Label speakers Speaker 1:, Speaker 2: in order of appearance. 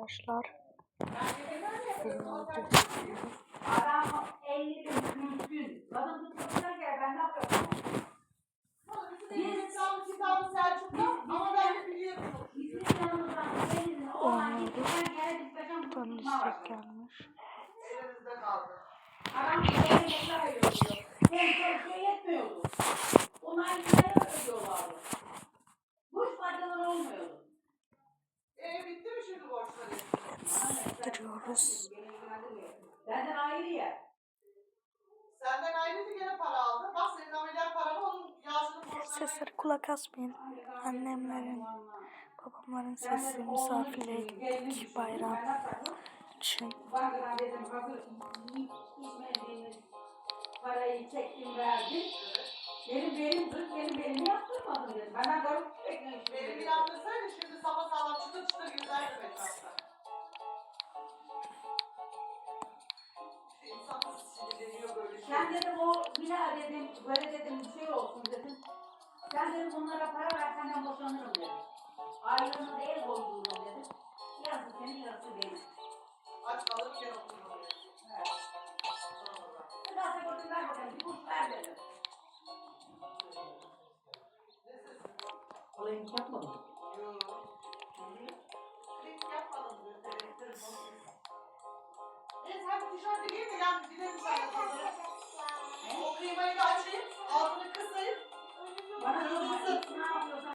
Speaker 1: arkadaşlar.
Speaker 2: Adam 50 bin mümkün. Kadın tutmuşlar ki ben ne yapıyorum?
Speaker 3: Bizim kitabı kitabı Selçuk'ta ama ben de biliyorum.
Speaker 2: Bizim yanımızdan senin olan gittikten geri gitmeden
Speaker 1: Bana
Speaker 2: tutma var.
Speaker 1: istek 9.
Speaker 2: Benden ayrı ya.
Speaker 3: Senden ayrıydı gene para aldı. Bak senin ameliyat paranı onun yazılı borçlarına...
Speaker 1: Sesleri kulak asmayın. Annemlerin, şey babamların sesleri misafirliğe gittik bayram için.
Speaker 2: Parayı çektim verdim. Benim benim zırt benim benim yaptırmadın dedim. Benden garip.
Speaker 3: Benim bir yaptırsaydı şimdi sabah sağlam çıtır çıtır güzel bir mesafe. sinirleniyor böyle şey.
Speaker 2: dedim o Mila dedim böyle dedim bir şey olsun dedim. Sen dedim bunlara para ver senden boşanırım dedim. Ayrılığına el koyduğunu dedim. Yarısı senin yarısı benim.
Speaker 3: Aç kalır mı yarısı
Speaker 2: Evet. Sıra sigortu ver bakalım bir kuruş ver dedim.
Speaker 4: Olayı hiç yapmadın mı? Yok. Hiç yapmadım. Ne sen bu tişörtü giy de yani gidelim